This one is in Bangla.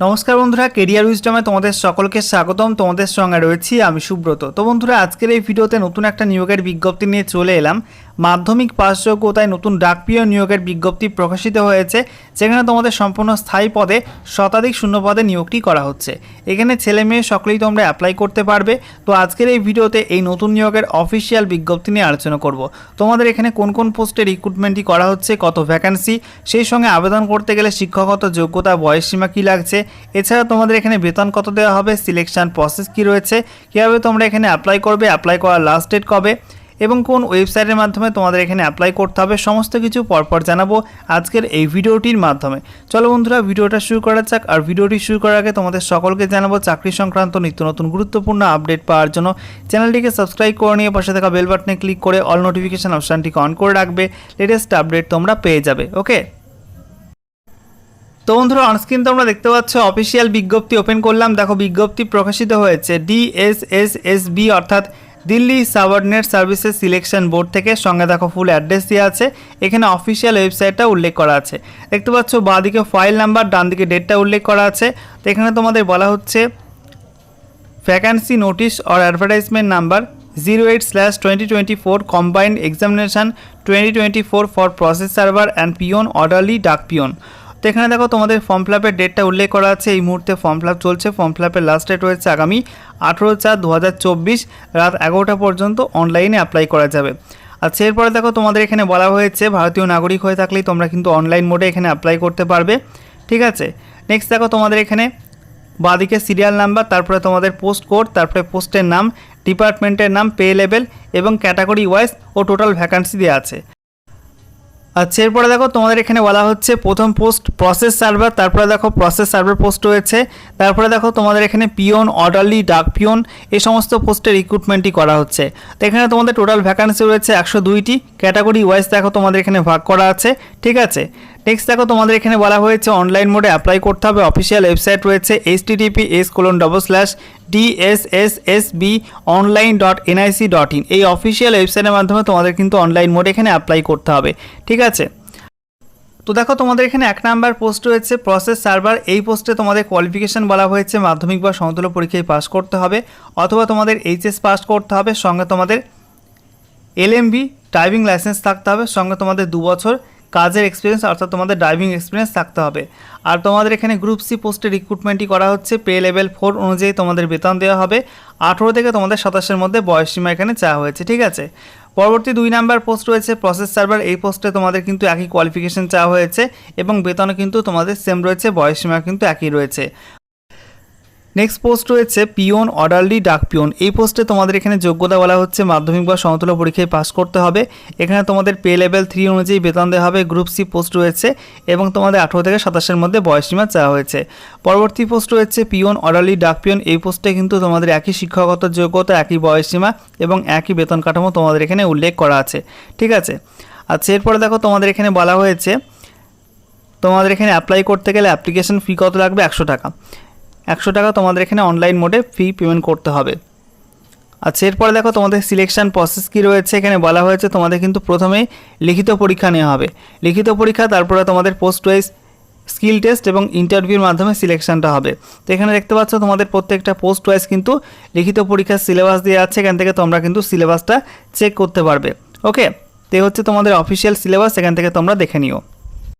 নমস্কার বন্ধুরা কেরিয়ার উইজডমে তোমাদের সকলকে স্বাগতম। তোমাদের সঙ্গে রয়েছি আমি সুব্রত। তো বন্ধুরা, আজকের এই ভিডিওতে নতুন একটা নিয়োগের বিজ্ঞপ্তি নিয়ে চলে এলাম। মাধ্যমিক পাস যোগ্যতায় নতুন ডাকপ্রিয় নিয়োগের বিজ্ঞপ্তি প্রকাশিত হয়েছে, যেখানে তোমাদের সম্পূর্ণ স্থায়ী পদে শতাধিক শূন্য পদে নিয়োগটি করা হচ্ছে। এখানে ছেলে মেয়ে সকলেই তোমরা অ্যাপ্লাই করতে পারবে। তো আজকের এই ভিডিওতে এই নতুন নিয়োগের অফিসিয়াল বিজ্ঞপ্তি নিয়ে আলোচনা করব। তোমাদের এখানে কোন কোন পোস্টে রিক্রুটমেন্টটি করা হচ্ছে, কত ভ্যাকান্সি সেই সঙ্গে আবেদন করতে গেলে শিক্ষাগত যোগ্যতা, বয়সসীমা কী লাগছে? এছাড়া তোমাদের এখানে বেতন কত দেওয়া হবে? সিলেকশন প্রসেস কী রয়েছে? কীভাবে তোমরা এখানে অ্যাপ্লাই করবে? অ্যাপ্লাই করার লাস্ট ডেট কবে? এবং কোন ওয়েবসাইটের মাধ্যমে তোমাদের এখানে অ্যাপ্লাই করতে হবে সমস্ত কিছু পরপর জানাব আজকের এই ভিডিওটির মাধ্যমে। চলো বন্ধুরা, ভিডিওটা শুরু করা যাক আর ভিডিওটি শুরু করার আগে তোমাদের সকলকে জানাব চাকরি সংক্রান্ত নিত্য নতুন গুরুত্বপূর্ণ আপডেট পাওয়ার জন্য চ্যানেলটিকে সাবস্ক্রাইব করে নিয়ে পাশে থাকা বেল বাটনে ক্লিক করে অল নোটিফিকেশান অপশানটিকে অন করে রাখবে। লেটেস্ট আপডেট তোমরা পেয়ে যাবে ওকে তো বন্ধুরা অনস্ক্রিন তোমরা দেখতে পাচ্ছ অফিসিয়াল বিজ্ঞপ্তি ওপেন করলাম। দেখো, বিজ্ঞপ্তি প্রকাশিত হয়েছে ডিএসএসএসবি অর্থাৎ Delhi subordinate services selection board থেকে সঙ্গে দেখো ফুল অ্যাড্রেস দেওয়া আছে। এখানে অফিসিয়াল ওয়েবসাইটটা উল্লেখ করা আছে। দেখতে পাচ্ছ, বাঁদিকে ফাইল নাম্বার ডান দিকে ডেটটা উল্লেখ করা আছে। তো এখানে তোমাদের বলা হচ্ছে vacancy notice or advertisement number zero eight slash twenty twenty four combined examination twenty twenty four for process server and peon orderly dak peon তো এখানে দেখো তোমাদের ফর্ম ফিলাপের ডেটটা উল্লেখ করা আছে। এই মুহূর্তে ফর্ম ফিলাপ চলছে। ফর্ম ফিলাপের লাস্ট ডেট রয়েছে আগামী আঠেরো চার দু রাত এগারোটা পর্যন্ত অনলাইনে অ্যাপ্লাই করা যাবে। আচ্ছা এরপরে দেখো তোমাদের এখানে বলা হয়েছে, ভারতীয় নাগরিক হয়ে থাকলেই তোমরা কিন্তু অনলাইন মোডে এখানে অ্যাপ্লাই করতে পারবে। ঠিক আছে? নেক্সট দেখো তোমাদের এখানে বাঁদিকে সিরিয়াল নাম্বার তারপরে তোমাদের পোস্ট কোড তারপরে পোস্টের নাম ডিপার্টমেন্টের নাম পে লেভেল এবং ক্যাটাগরি ওয়াইজ ও টোটাল ভ্যাকান্সি দেওয়া আছে। আচ্ছা এরপরে দেখো তোমাদের এখানে বলা হচ্ছে প্রথম পোস্ট প্রসেস সার্ভার তারপরে দেখো প্রসেস সার্ভার পোস্ট রয়েছে। তারপরে দেখো তোমাদের এখানে পিওন অর্ডারলি ডাক পিওন এই সমস্ত পোস্টের রিক্রুটমেন্টই করা হচ্ছে। তো এখানে তোমাদের টোটাল ভ্যাকান্সি রয়েছে একশো দুইটি। ক্যাটাগরি ওয়াইজ দেখো তোমাদের এখানে ভাগ করা আছে, ঠিক আছে? নেক্সট দেখো, তোমাদের এখানে বলা হয়েছে অনলাইন মোডে অ্যাপ্লাই করতে হবে। অফিসিয়াল ওয়েবসাইট রয়েছে H TTP S colon double slash DSSSB online dot NIC dot in এই অফিসিয়াল ওয়েবসাইটের মাধ্যমে তোমাদের কিন্তু অনলাইন মোডে এখানে অ্যাপ্লাই করতে হবে। ঠিক আছে? তো দেখো, তোমাদের এখানে এক নাম্বার পোস্ট রয়েছে প্রসেস সার্ভার এই পোস্টে তোমাদের কোয়ালিফিকেশন বলা হয়েছে, মাধ্যমিক বা সমতুল্য পরীক্ষায় পাস করতে হবে অথবা তোমাদের এইচএস পাস করতে হবে। সঙ্গে তোমাদের এলএমবি ড্রাইভিং লাইসেন্স থাকতে হবে। সঙ্গে তোমাদের দু বছর কাজের এক্সপিরিয়েন্স অর্থাৎ তোমাদের ড্রাইভিং এক্সপিরিয়েন্স থাকতে হবে। আর তোমাদের এখানে গ্রুপ সি পোস্টে রিক্রুটমেন্টই করা হচ্ছে পে লেভেল ফোর অনুযায়ী তোমাদের বেতন দেওয়া হবে। আঠেরো থেকে তোমাদের সাতাশের মধ্যে বয়স সীমা এখানে চাওয়া হয়েছে, ঠিক আছে? পরবর্তী দুই নাম্বার পোস্ট রয়েছে প্রসেস সার্ভার এই পোস্টে তোমাদের কিন্তু একই কোয়ালিফিকেশন চাওয়া হয়েছে এবং বেতনও কিন্তু তোমাদের সেম রয়েছে বয়সসীমা কিন্তু একই রয়েছে। নেক্সট পোস্ট রয়েছে পিওন অর্ডারলি ডাক পিওন এই পোস্টে তোমাদের এখানে যোগ্যতা বলা হচ্ছে, মাধ্যমিক বা সমতুল্য পরীক্ষায় পাস করতে হবে। এখানে তোমাদের পে লেভেল থ্রি অনুযায়ী বেতন দেওয়া হবে গ্রুপ সি পোস্ট রয়েছে, এবং তোমাদের আঠেরো থেকে সাতাশের মধ্যে বয়সসীমা চাওয়া হয়েছে। পরবর্তী পোস্ট রয়েছে পিওন অর্ডারলি ডাক পিওন এই পোস্টে কিন্তু তোমাদের একই শিক্ষাগত যোগ্যতা, একই বয়সসীমা এবং একই বেতন কাঠামো তোমাদের এখানে উল্লেখ করা আছে। ঠিক আছে? আচ্ছা এরপরে দেখো, তোমাদের এখানে বলা হয়েছে, তোমাদের এখানে অ্যাপ্লাই করতে গেলে অ্যাপ্লিকেশন ফি কত লাগবে? একশো টাকা। একশো টাকা তোমাদের এখানে অনলাইন মোডে ফি পেমেন্ট করতে হবে। আচ্ছা এরপরে দেখো তোমাদের সিলেকশন প্রসেস কী রয়েছে। এখানে বলা হয়েছে তোমাদের কিন্তু প্রথমেই লিখিত পরীক্ষা নেওয়া হবে। লিখিত পরীক্ষা, তারপরে তোমাদের পোস্ট ওয়াইজ স্কিল টেস্ট এবং ইন্টারভিউর মাধ্যমে সিলেকশনটা হবে। তো এখানে দেখতে পাচ্ছ তোমাদের প্রত্যেকটা পোস্ট ওয়াইজ কিন্তু লিখিত পরীক্ষার সিলেবাস দিয়ে আছে। এখান থেকে তোমরা কিন্তু সিলেবাসটা চেক করতে পারবে। ওকে তো হচ্ছে তোমাদের অফিসিয়াল সিলেবাস এখান থেকে তোমরা দেখে নিও।